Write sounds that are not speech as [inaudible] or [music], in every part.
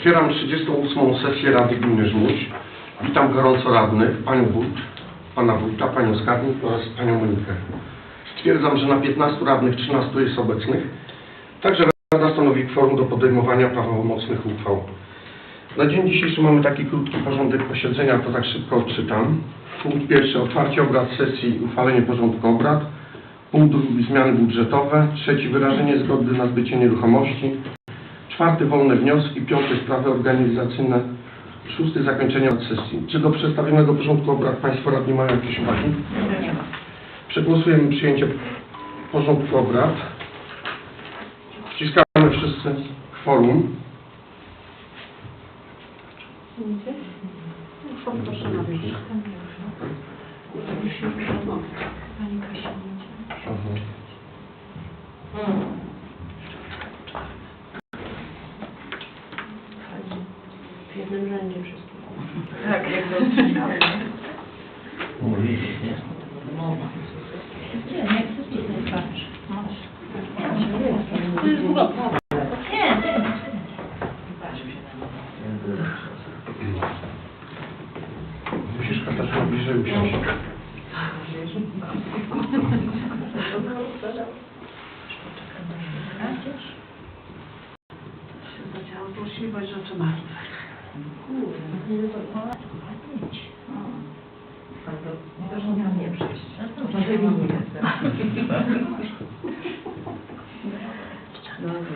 Otwieram 38. sesję Rady Gminy Żmudź. Witam gorąco radnych, panią wójt, pana wójta, panią skarbnik oraz panią Monikę. Stwierdzam, że na 15 radnych 13 jest obecnych. Także Rada stanowi kworum do podejmowania prawomocnych uchwał. Na dzień dzisiejszy mamy taki krótki porządek posiedzenia, to tak szybko odczytam. Punkt pierwszy, otwarcie obrad sesji i uchwalenie porządku obrad. Punkt drugi, zmiany budżetowe. Trzeci, wyrażenie zgody na zbycie nieruchomości. Czwarty, wolne wnioski. Piąty, sprawy organizacyjne. Szósty, zakończenie sesji. Czy do przedstawionego porządku obrad Państwo radni mają jakieś uwagi? Nie ma. Przegłosujemy przyjęcie porządku obrad. Wciskamy wszyscy kworum. Proszę na miejsce. Pani Kasia będzie. W jednym rzędzie wszystko. Tak, jak to słyszałem. Nie, nie chcę ci tej patrz. To jest w ogóle Nie, nie. Musisz Katarzyna bliżej usiąść. się zaczęło złośliwość rzeczy martwe. Też nie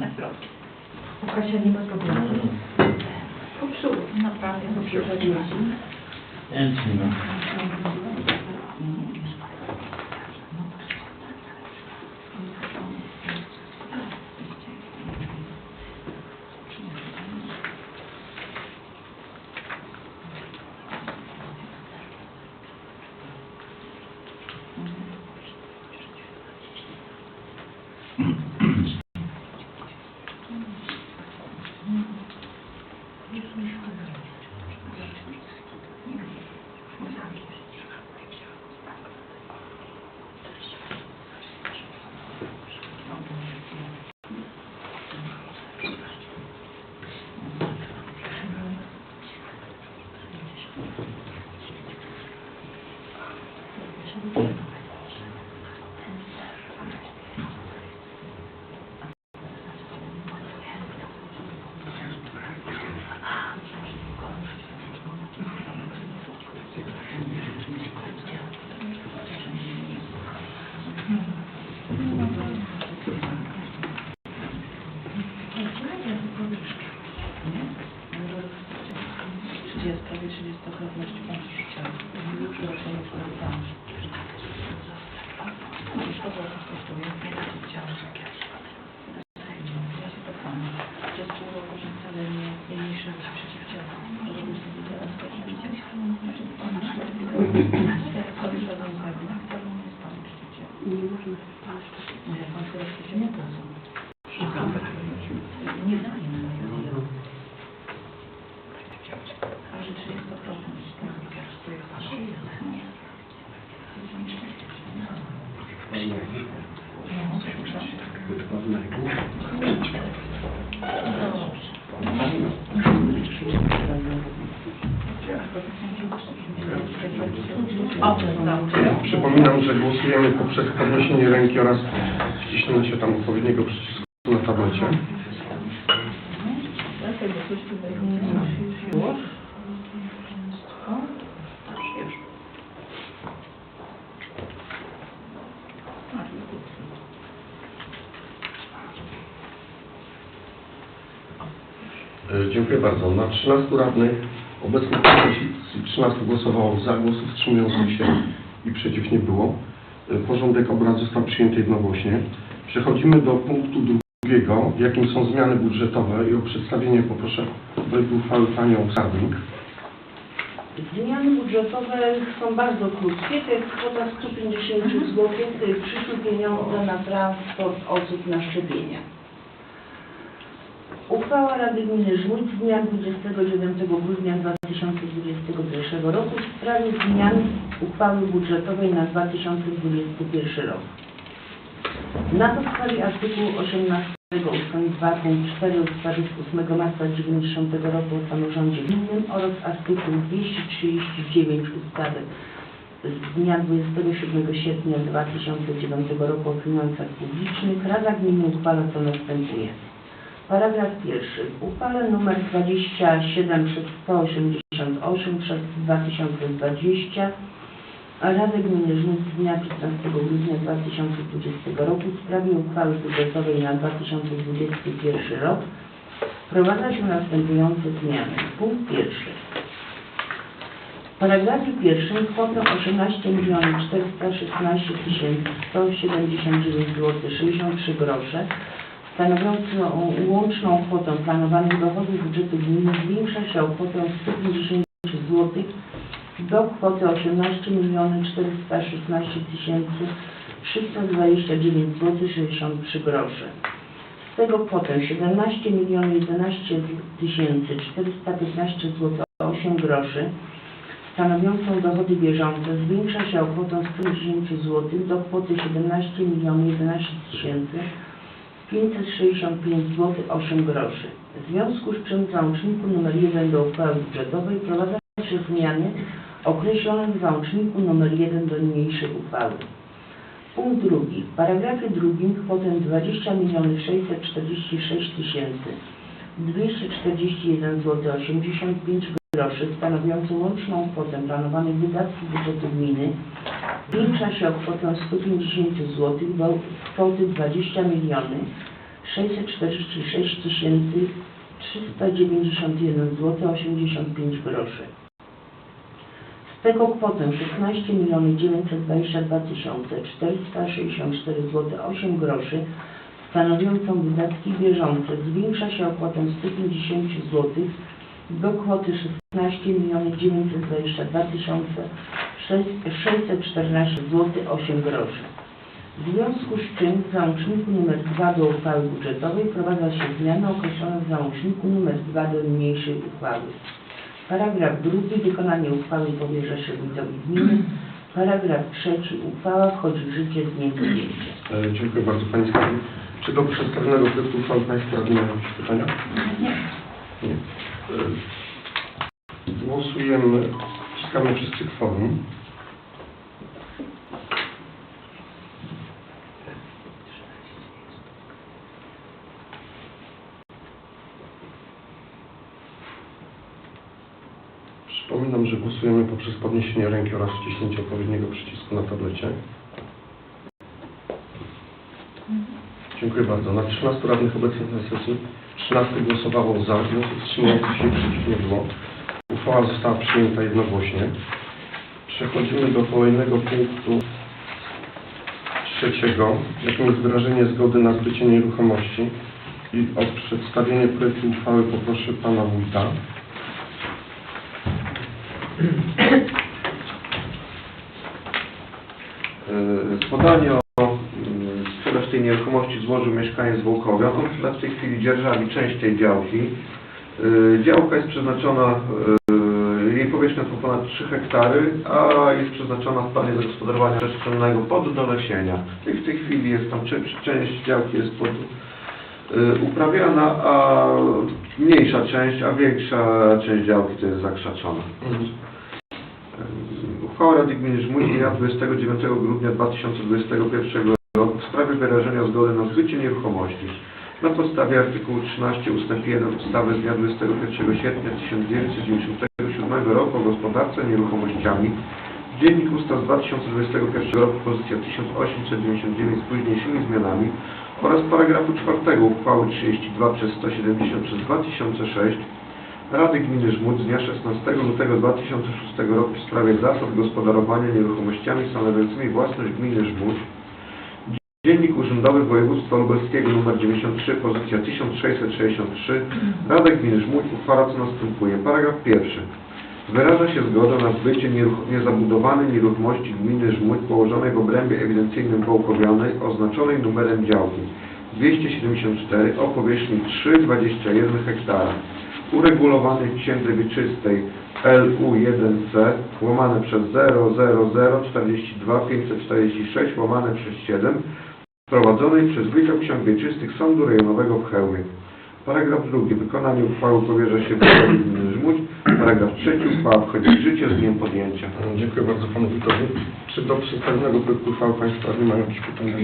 nie przyjść. Kasia nie ma problemu. Popsuł. Naprawdę popsuł. Czyli jest prawie 30-krotność bądź życia. Już raczej nie sprawdzam. No i to było kosztuje. Ja się tak samo. Przez pół roku, że wcale nie, nie mniejsze się przeciwciała. Żeby sobie teraz to widzieć. Znaczy, pan sobie szedłem Przypominam, że głosujemy poprzez podniesienie ręki oraz wciśnięcie tam odpowiedniego przycisku na tablecie. Dziękuję bardzo. Na 13 radnych obecnych komisji 13 głosowało za, głosów wstrzymujących się i przeciw nie było. Y, Porządek obrad został przyjęty jednogłośnie. Przechodzimy do punktu drugiego, jakim są zmiany budżetowe i o przedstawienie poproszę projektu uchwały Panią Skarbnik. Zmiany budżetowe są bardzo krótkie, to jest kwota 150 zł, przyszły pieniądze na transport osób na szczepienia. Uchwała Rady Gminy Żmudź z dnia 29 grudnia 2021 roku w sprawie zmian uchwały budżetowej na 2021 rok. Na podstawie artykułu 18 ust. 2 punkt 4 ustawy z 8 marca 90 roku o samorządzie gminnym oraz artykuł 239 ustawy z dnia 27 sierpnia 2009 roku o finansach publicznych Rada Gminy uchwala co następuje. Paragraf pierwszy. W uchwale nr 27 przez 188 przez 2020 Rady Gminy Żmudź z dnia 15 grudnia 2020 roku w sprawie uchwały budżetowej na 2021 rok wprowadza się następujące zmiany. Punkt pierwszy. W paragrafie pierwszym kwotę 18 416 179 zł 63 grosze stanowiącą łączną kwotę planowanych dochodów budżetu gminy zwiększa się o kwotę 150 zł do kwoty 18 416 329 zł 63 grosze. Z tego kwotę 17 11 415 zł 8 groszy stanowiącą dochody bieżące zwiększa się o kwotę 110 zł do kwoty 17 11 565 zł 8 groszy. W związku z czym w załączniku nr 1 do uchwały budżetowej wprowadza się zmiany określone w załączniku nr 1 do niniejszej uchwały. Punkt drugi. W paragrafie drugim kwotę 20 646 241 zł 85 groszy stanowiącą łączną kwotę planowanych wydatków budżetu gminy zwiększa się o kwotę 150 zł do kwoty 20 miliony 646 391 zł 85 groszy. Z tego kwotę 16 922 464 zł 8 groszy stanowiącą wydatki bieżące zwiększa się o kwotę 150 zł do kwoty 16 922 614 zł 8 groszy. W związku z czym w załączniku nr 2 do uchwały budżetowej wprowadza się zmiany określone w załączniku nr 2 do niniejszej uchwały. Paragraf drugi. Wykonanie uchwały powierza się wójtowi gminy. Paragraf trzeci. Uchwała wchodzi w życie z dniem. E, Dziękuję bardzo Pani Skarbnik. Czy do przedstawionego projektu uchwały Państwo mają jakieś pytania? Nie. Nie. E, Głosujemy, wciskamy wszyscy kworum. Przypominam, że głosujemy poprzez podniesienie ręki oraz wciśnięcie odpowiedniego przycisku na tablecie. Dziękuję bardzo. Na 13 radnych obecnych na sesji 13 głosowało za, wniosek wstrzymujących się przeciw nie było. Uchwała została przyjęta jednogłośnie. Przechodzimy do kolejnego punktu trzeciego, jakim jest wyrażenie zgody na zbycie nieruchomości. I o przedstawienie projektu uchwały poproszę pana wójta. E, Podanie o mm, sprzedaż tej nieruchomości złożył mieszkaniec Wołkowia. On w tej chwili dzierżawi część tej działki. E, Działka jest przeznaczona, jej powierzchnia to ponad 3 hektary, a jest przeznaczona w planie zagospodarowania przestrzennego pod dolesienia. I w tej chwili jest tam część, działki jest pod uprawiana, a mniejsza część, a większa część działki to jest zakrzaczona. Uchwała Rady Gminy Żmudź z dnia 29 grudnia 2021 roku w sprawie wyrażenia zgody na zbycie nieruchomości na podstawie artykułu 13 ust. 1 ustawy z dnia 21 sierpnia 1997 roku o gospodarce nieruchomościami Dziennik Ustaw z 2021 roku pozycja 1899 z późniejszymi zmianami oraz paragrafu 4 uchwały 32 przez 170 przez 2006 Rady Gminy Żmudz z dnia 16 lutego 2006 roku w sprawie zasad gospodarowania nieruchomościami stanowiącymi własność Gminy Żmudz. Dziennik Urzędowy Województwa Lubelskiego nr 93, pozycja 1663. Rada Gminy Żmudz uchwala co następuje. Paragraf pierwszy. Wyraża się zgoda na zbycie niezabudowanej nieruchomości gminy Żmudź położonej w obrębie ewidencyjnym Wołkowianej oznaczonej numerem działki 274 o powierzchni 3,21 hektara uregulowanej w księdze wieczystej LU1C łamane przez 00042 546 łamane przez 7 prowadzonej przez Wydział Ksiąg Wieczystych Sądu Rejonowego w Chełmie. Paragraf drugi. Wykonanie uchwały powierza się Wójtowi Gminy Żmudź. Paragraf trzeci. Uchwała wchodzi w życie z dniem podjęcia. Dziękuję bardzo panu wójtowi. Czy do przedstawionego projektu uchwały państwo radni mają jakieś pytania?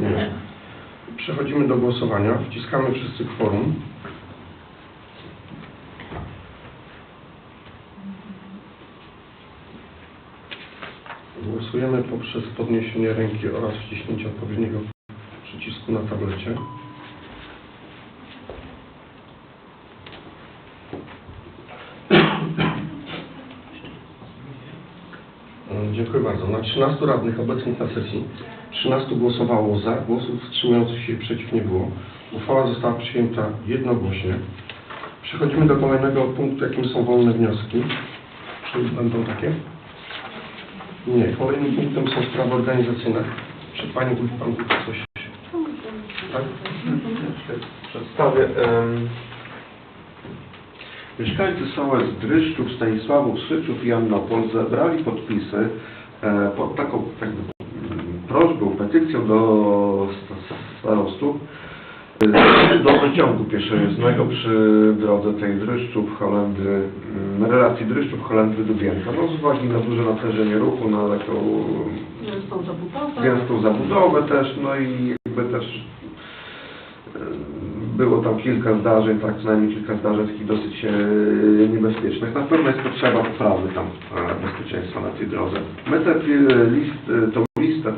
Nie. Przechodzimy do głosowania. Wciskamy wszyscy kworum. Głosujemy poprzez podniesienie ręki oraz wciśnięcie odpowiedniego przycisku na tablecie. [clears throat] Dziękuję bardzo. Na 13 radnych obecnych na sesji 13 głosowało za, głosów wstrzymujących się przeciw nie było. Uchwała została przyjęta jednogłośnie. Przechodzimy do kolejnego punktu, jakim są wolne wnioski. Czy będą takie? Nie. Kolejnym punktem są sprawy organizacyjne. Czy Pani Wójt, Pan coś... Tak? Przedstawię. em, Mieszkańcy Sołec, Dryszczów, Stanisławów, Syczów i Annopol zebrali podpisy e, pod taką jakby, mm, prośbą, petycją do sta- sta- starostów do wyciągu pieszojezdnego przy drodze tej Dryszczów, Holendry, mm, relacji Dryszczów, Holendry, Dubienka. No z uwagi na duże natężenie ruchu, na taką Gęstą zabudowę. gęstą zabudowę też, no i jakby też e, było tam kilka zdarzeń, tak, co najmniej kilka zdarzeń takich dosyć e, niebezpiecznych. Na pewno jest potrzeba poprawy tam e, bezpieczeństwa na tej drodze. My list, e, tą listę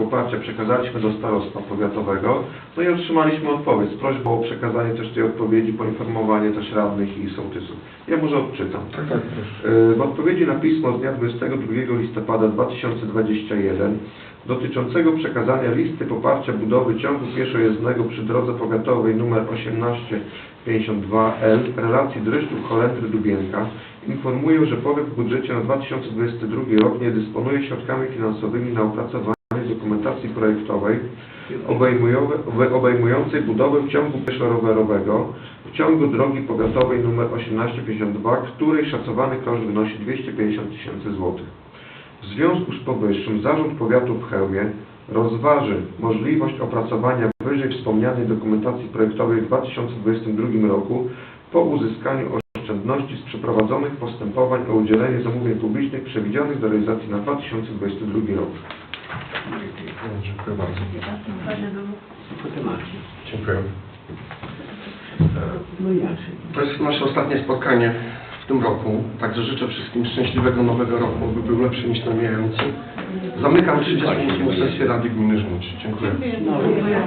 poparcia przekazaliśmy do starostwa powiatowego, no i otrzymaliśmy odpowiedź z prośbą o przekazanie też tej odpowiedzi, poinformowanie też radnych i sołtysów. Ja może odczytam. Tak, tak, proszę. W odpowiedzi na pismo z dnia 22 listopada 2021 dotyczącego przekazania listy poparcia budowy ciągu pieszojezdnego przy drodze powiatowej nr 1852L relacji Dryszczów Holendry Dubienka informuję, że powiat w budżecie na 2022 rok nie dysponuje środkami finansowymi na opracowanie dokumentacji projektowej obejmującej budowę ciągu pieszo-rowerowego w ciągu drogi powiatowej nr 1852, której szacowany koszt wynosi 250 tysięcy złotych. W związku z powyższym Zarząd Powiatu w Chełmie rozważy możliwość opracowania wyżej wspomnianej dokumentacji projektowej w 2022 roku po uzyskaniu oszczędności z przeprowadzonych postępowań o udzielenie zamówień publicznych przewidzianych do realizacji na 2022 rok. Dziękuję bardzo. Dziękuję. To jest nasze ostatnie spotkanie w tym roku, także życzę wszystkim szczęśliwego nowego roku, by był lepszy niż ten mijający. Zamykam 38 sesję Rady Gminy Żmudź. Dziękuję. Dziękuję.